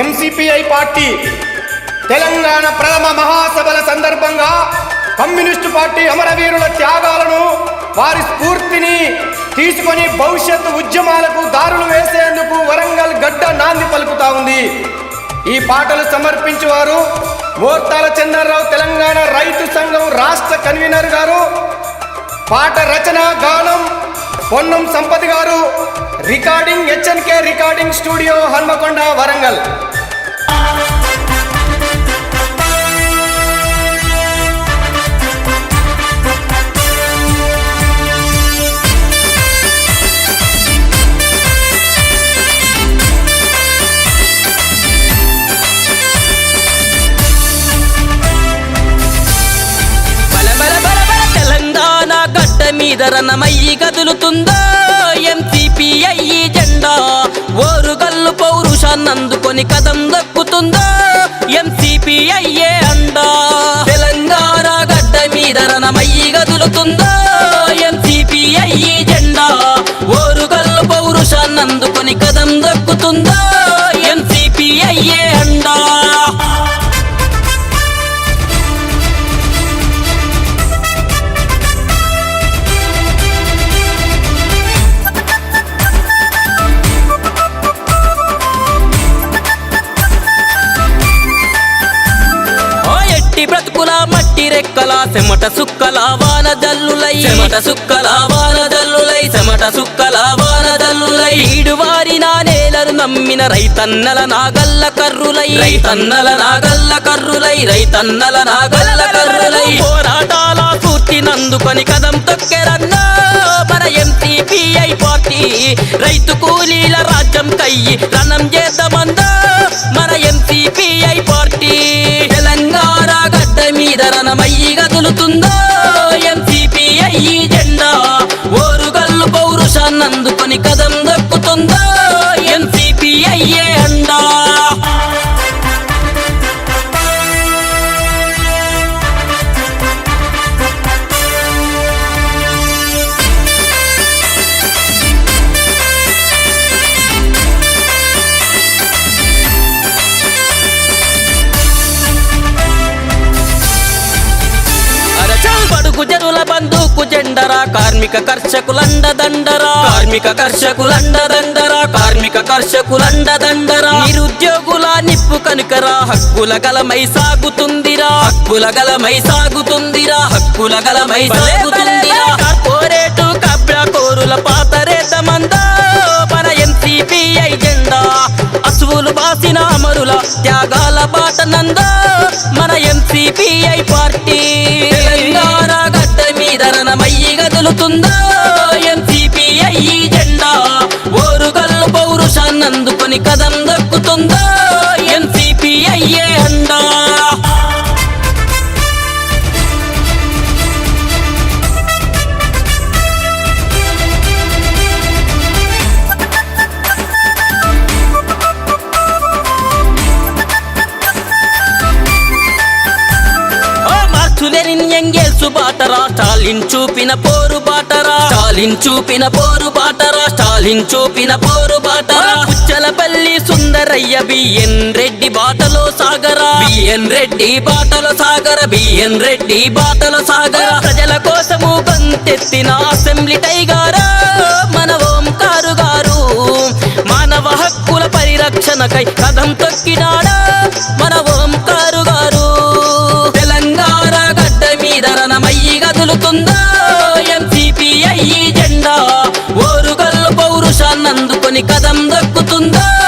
MCPI party Telangana ప్రథమ మహాసభల సందర్భంగా కమ్యూనిస్టు పార్టీ అమరవీరుల త్యాగాలను వారి స్ఫూర్తిని తీసుకొని భవిష్యత్తు ఉద్యమాలకు దారులు వేసేందుకు వరంగల్ గడ్డ నాంది పలుకుతా ఉంది. ఈ పాటలు సమర్పించేవారు మోర్తాల చంద్రరావు తెలంగాణ రైతు సంఘం రాష్ట్ర కన్వీనర్ గారు. పాట రచన గానం పొన్నం సంపతి గారు. Recording HNK recording studio Hanamkonda Warangal. మీద రణమయ్యి కదులుతుందా? నందుకొని కదం దక్కుతుందో? ఎంసీపీఐ అండా తెలంగాణ గడ్డ మీద రణమయ్యి కదులుతుందో ఎంసీపీఐ జెండా? ఓరుగల్లు పౌరుషాన్నందుకొని ఓ ఎట్టి బ్రతుకుల మట్టి రెక్కల చెమట సుక్కల వాన జల్లులై చెమట సుక్కల వాన జల్లులై చెమట సుక్కల వాన జల్లులై ఈడు వారిన నేలను నమ్మిన రైతన్నల నాగల్ల కర్రులై. రైతన్నల నాగల్ల కర్రులై రైతన్నల నాగల్ల కర్రులై. పోరాటాల పూర్తినందుకొని కదం తొక్కెరన్నా మన ఎంపీపీఐ పార్టీ. రైతు కూలీల రాజ్యం కయ్యి రణం చేద్దామందా గదులుతుందో ఎంపీపీఐ జనుల బంధుకు జెండరా. కార్మిక కర్షకులండ దండరా కార్మిక కర్షకులండ దండరా కార్మిక కర్షకులండ దండరా నిరుద్యోగుల నిప్పు కనుకరా. హక్కుల గలమై సాగుతుందిరా. హక్కుల గలమై సాగుతుందిరా. హక్కుల గలమై సాగుతుందిరా. కార్పొరేటు కబ్రా కోరుల పాతరేత మందా మన ఎంసీపీఐ జెండా. అసువులు బాసిన అమరుల త్యాగాల బాట నందా. గదులుతుందా ఎంసీపీఐ జెండా ఓరుగల్లు పౌరుషాన్నందుకొని కదం దక్కుతుందా మార్చులేని బాటరా స్టాలిన్ చూపిన పోరు బాటరా. స్టాలిన్ చూపిన పోరు బాటరా స్టాలిన్ చూపిన పోరు బాటరా. పుచ్చలపల్లి సుందరయ్య బిఎన్ రెడ్డి బాటలో సాగరా. బిఎన్ రెడ్డి బాటలో సాగర. బిఎన్ రెడ్డి బాటలో సాగర. ప్రజల కోసము బంతెత్తిన అసెంబ్లీ టైగారా మన ఓంకారు గారు. మానవ హక్కుల పరిరక్షణకై కథం తొక్కినాడా. కదం దక్కుతుందా?